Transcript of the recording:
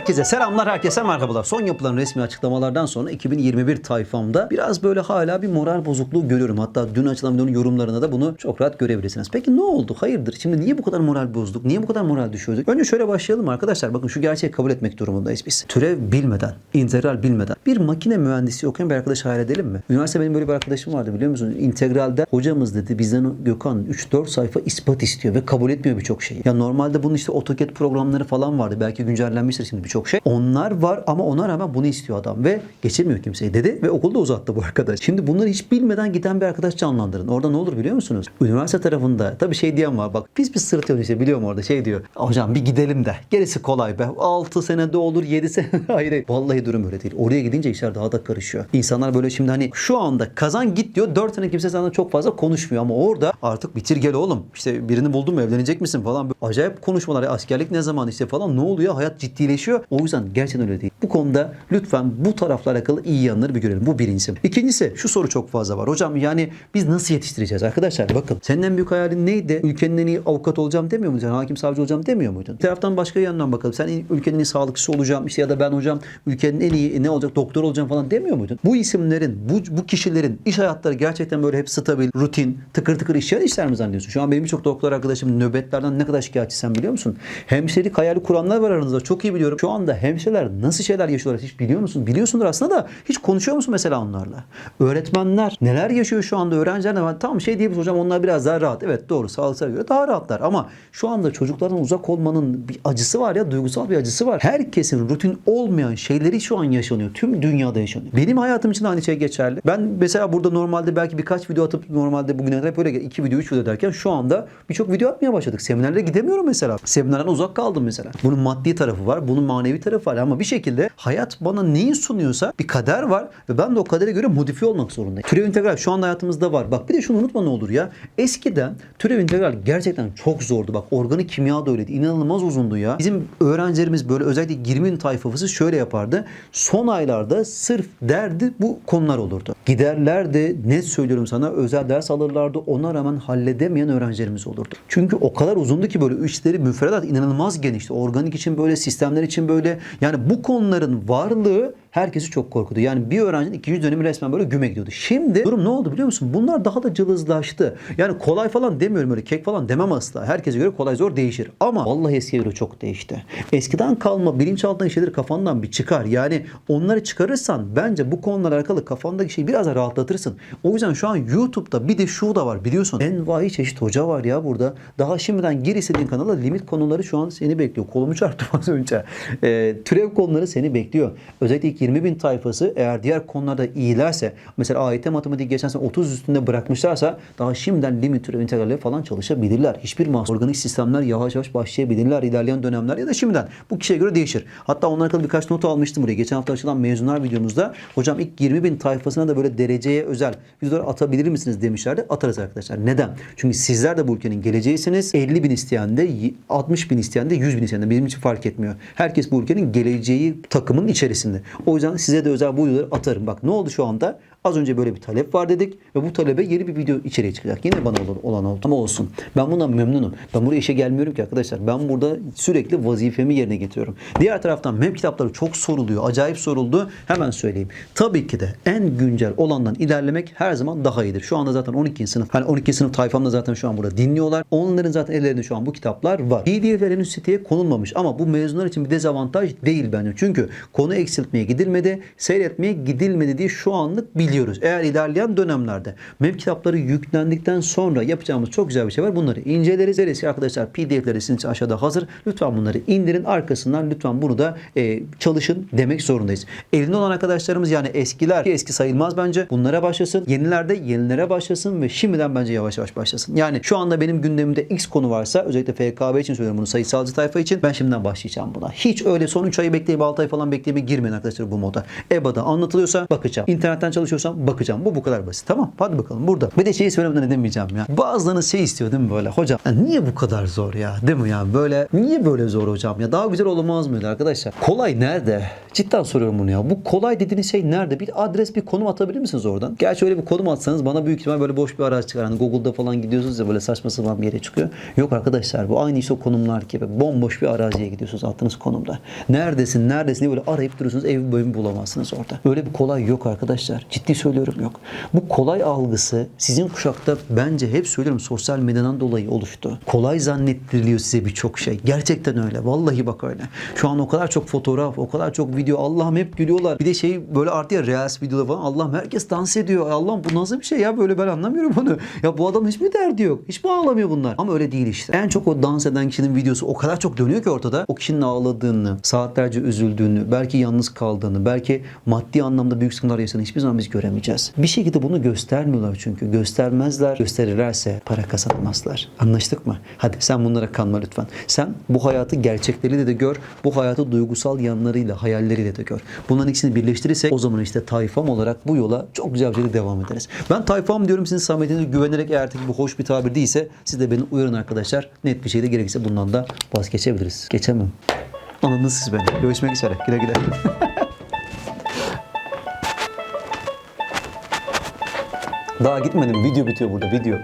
Herkese selamlar, herkese merhabalar. Son yapılan resmi açıklamalardan sonra 2021 tayfamda biraz böyle hala bir moral bozukluğu görüyorum. Hatta dün açılan videonun yorumlarında da bunu çok rahat görebilirsiniz. Peki ne oldu? Hayırdır? Şimdi niye bu kadar moral bozduk? Niye bu kadar moral düşürdük? Önce şöyle başlayalım arkadaşlar. Bakın şu gerçeği kabul etmek durumundayız biz. Türev bilmeden, integral bilmeden bir makine mühendisi okuyan bir arkadaş hayal edelim mi? Üniversite benim böyle bir arkadaşım vardı biliyor musun? İntegralde hocamız dedi bizden Gökhan 3-4 sayfa ispat istiyor ve kabul etmiyor birçok şeyi. Ya normalde bunun işte AutoCAD programları falan vardı. Belki güncellenmiştir şimdi birçok şey. Onlar var ama ona rağmen bunu istiyor adam ve geçirmiyor kimseyi dedi ve okulda uzattı bu arkadaş. Şimdi bunları hiç bilmeden giden bir arkadaş canlandırın. Orada ne olur biliyor musunuz? Üniversite tarafında tabii şey diyen var bak biz bir sırıtıyoruz işte biliyorum orada şey diyor. Hocam bir gidelim de gerisi kolay be. 6 senede olur 7 sene. Hayır. Vallahi durum öyle değil. Oraya gidince işler daha da karışıyor. İnsanlar böyle şimdi hani şu anda kazan git diyor. 4 sene kimse senden çok fazla konuşmuyor ama orada artık bitir gel oğlum. İşte birini buldun mu evlenecek misin falan. Böyle acayip konuşmalar. Askerlik ne zaman işte falan ne oluyor? Hayat ciddileşiyor. O yüzden gerçekten öyle değil. Bu konuda lütfen bu tarafla alakalı iyi yanları bir görelim. Bu birincisi. İkincisi şu soru çok fazla var. Hocam yani biz nasıl yetiştireceğiz arkadaşlar? Bakın senin en büyük hayalin neydi? Ülkenin en iyi avukat olacağım demiyor muydun? Hakim savcı olacağım demiyor muydun? Bir taraftan başka yandan bakalım. Sen ülkenin en iyi sağlıkçısı olacağım işte ya da ben hocam ülkenin en iyi ne olacak doktor olacağım falan demiyor muydun? Bu isimlerin, bu, bu kişilerin iş hayatları gerçekten böyle hep stabil, rutin, tıkır tıkır işleyen işler mi zannediyorsun? Şu an benim birçok doktor arkadaşım nöbetlerden ne kadar şikayetçi sen biliyor musun? Hemşirelik hayali kuranlar var aranızda. Çok iyi biliyorum. Şu anda hemşireler nasıl şeyler yaşıyorlar hiç biliyor musun? Biliyorsundur aslında da hiç konuşuyor musun mesela onlarla? Öğretmenler neler yaşıyor şu anda öğrenciler de tam şey diyebiliriz hocam onlar biraz daha rahat. Evet doğru sağlıksal göre daha rahatlar ama şu anda çocuklardan uzak olmanın bir acısı var ya duygusal bir acısı var. Herkesin rutin olmayan şeyleri şu an yaşanıyor. Tüm dünyada yaşanıyor. Benim hayatım için aynı şey geçerli. Ben mesela burada normalde belki birkaç video atıp normalde bugüne kadar böyle iki video üç video derken şu anda birçok video atmaya başladık. Seminerlere gidemiyorum mesela. Seminerden uzak kaldım mesela. Bunun maddi tarafı var. Bunun manevi tarafı var ama bir şekilde hayat bana neyi sunuyorsa bir kader var ve ben de o kadere göre modifiye olmak zorundayım. Türev integral şu anda hayatımızda var. Bak bir de şunu unutma ne olur ya. Eskiden türev integral gerçekten çok zordu. Bak organik kimya da öyleydi. İnanılmaz uzundu ya. Bizim öğrencilerimiz böyle özellikle 20 tayfası şöyle yapardı. Son aylarda sırf derdi bu konular olurdu. Giderlerdi net söylüyorum sana özel ders alırlardı. Ona rağmen halledemeyen öğrencilerimiz olurdu. Çünkü o kadar uzundu ki böyle işleri müfredat inanılmaz genişti. Organik için böyle sistemler için böyle. Yani bu konuların varlığı herkesi çok korkudu. Yani bir öğrencinin ikinci dönemi resmen böyle güme gidiyordu. Şimdi durum ne oldu biliyor musun? Bunlar daha da cılızlaştı. Yani kolay falan demiyorum öyle kek falan demem asla. Herkese göre kolay zor değişir. Ama vallahi eskiye göre çok değişti. Eskiden kalma bilinçaltından şeyleri kafandan bir çıkar. Yani onları çıkarırsan bence bu konularla alakalı kafandaki şeyi biraz da rahatlatırsın. O yüzden şu an YouTube'da bir de şu da var biliyorsun. Envai çeşit hoca var ya burada. Daha şimdiden gir istediğin kanala limit konuları şu an seni bekliyor. Kolumu çarptım az önce. Ee, türev konuları seni bekliyor. Özellikle ilk 20 bin tayfası eğer diğer konularda iyilerse mesela AYT matematik geçen sene 30 üstünde bırakmışlarsa daha şimdiden limit türev integralleri falan çalışabilirler. Hiçbir mahsur organik sistemler yavaş yavaş başlayabilirler ilerleyen dönemler ya da şimdiden. Bu kişiye göre değişir. Hatta onlarla alakalı birkaç not almıştım buraya. Geçen hafta açılan mezunlar videomuzda hocam ilk 20 bin tayfasına da böyle dereceye özel videolar atabilir misiniz demişlerdi. Atarız arkadaşlar. Neden? Çünkü sizler de bu ülkenin geleceğisiniz. 50 bin isteyen de 60 bin isteyen de 100 bin isteyen de bizim için fark etmiyor. Herkes bu ülkenin geleceği takımın içerisinde. Yüzden size de özel bu videoları atarım. Bak ne oldu şu anda? Az önce böyle bir talep var dedik ve bu talebe yeni bir video içeriği çıkacak. Yine bana olan oldu ama olsun. Ben bundan memnunum. Ben buraya işe gelmiyorum ki arkadaşlar. Ben burada sürekli vazifemi yerine getiriyorum. Diğer taraftan MEM kitapları çok soruluyor. Acayip soruldu. Hemen söyleyeyim. Tabii ki de en güncel olandan ilerlemek her zaman daha iyidir. Şu anda zaten 12. sınıf. Hani 12. sınıf tayfamda zaten şu an burada dinliyorlar. Onların zaten ellerinde şu an bu kitaplar var. PDF'ler henüz siteye konulmamış ama bu mezunlar için bir dezavantaj değil bence. Çünkü konu eksiltmeye gidilmedi, seyretmeye gidilmedi diye şu anlık biliyoruz. Eğer ilerleyen dönemlerde MEM kitapları yüklendikten sonra yapacağımız çok güzel bir şey var. Bunları inceleriz. Ki arkadaşlar PDF'leri sizin için aşağıda hazır. Lütfen bunları indirin. Arkasından lütfen bunu da e, çalışın demek zorundayız. Elinde olan arkadaşlarımız yani eskiler ki eski sayılmaz bence. Bunlara başlasın. Yeniler de yenilere başlasın ve şimdiden bence yavaş yavaş başlasın. Yani şu anda benim gündemimde X konu varsa özellikle FKB için söylüyorum bunu sayısalcı tayfa için ben şimdiden başlayacağım buna. Hiç öyle son 3 ayı bekleyip 6 ay falan bekleyip girmeyin arkadaşlar bu moda. EBA'da anlatılıyorsa bakacağım. İnternetten çalışıyorsa istiyorsam bakacağım. Bu bu kadar basit. Tamam hadi bakalım burada. Bir de şeyi söylemeden edemeyeceğim ya. Bazılarınız şey istiyor değil mi böyle? Hocam niye bu kadar zor ya? Değil mi ya? Böyle niye böyle zor hocam ya? Daha güzel olamaz mıydı arkadaşlar? Kolay nerede? Cidden soruyorum bunu ya. Bu kolay dediğiniz şey nerede? Bir adres, bir konum atabilir misiniz oradan? Gerçi öyle bir konum atsanız bana büyük ihtimal böyle boş bir araç çıkar. Hani Google'da falan gidiyorsunuz ya böyle saçma sapan bir yere çıkıyor. Yok arkadaşlar bu aynı işte konumlar gibi. Bomboş bir araziye gidiyorsunuz attığınız konumda. Neredesin, neredesin diye böyle arayıp duruyorsunuz. Ev bölümü bulamazsınız orada. Öyle bir kolay yok arkadaşlar. Ciddi söylüyorum yok. Bu kolay algısı sizin kuşakta bence hep söylüyorum sosyal medyadan dolayı oluştu. Kolay zannettiriliyor size birçok şey. Gerçekten öyle. Vallahi bak öyle. Şu an o kadar çok fotoğraf, o kadar çok video. Allah'ım hep gülüyorlar. Bir de şey böyle artık ya Reels videoları falan. Allah'ım herkes dans ediyor. Allah'ım bu nasıl bir şey ya böyle ben anlamıyorum bunu. Ya bu adam hiçbir derdi yok. Hiç mi ağlamıyor bunlar? Ama öyle değil işte. En çok o dans eden kişinin videosu o kadar çok dönüyor ki ortada. O kişinin ağladığını, saatlerce üzüldüğünü, belki yalnız kaldığını, belki maddi anlamda büyük sıkıntılar yaşadığını hiçbir zaman biz göremeyeceğiz. Bir şekilde bunu göstermiyorlar çünkü. Göstermezler. Gösterirlerse para kazanmazlar. Anlaştık mı? Hadi sen bunlara kanma lütfen. Sen bu hayatı gerçekleriyle de gör. Bu hayatı duygusal yanlarıyla, hayalleriyle de gör. Bunların ikisini birleştirirsek o zaman işte tayfam olarak bu yola çok güzel bir devam ederiz. Ben tayfam diyorum sizin samimiyetinize güvenerek eğer ki bu hoş bir tabir değilse siz de beni uyarın arkadaşlar. Net bir şekilde gerekirse bundan da vazgeçebiliriz. Geçemem. Anladınız siz beni. Görüşmek üzere. Güle güle. Daha gitmedim. Video bitiyor burada. Video.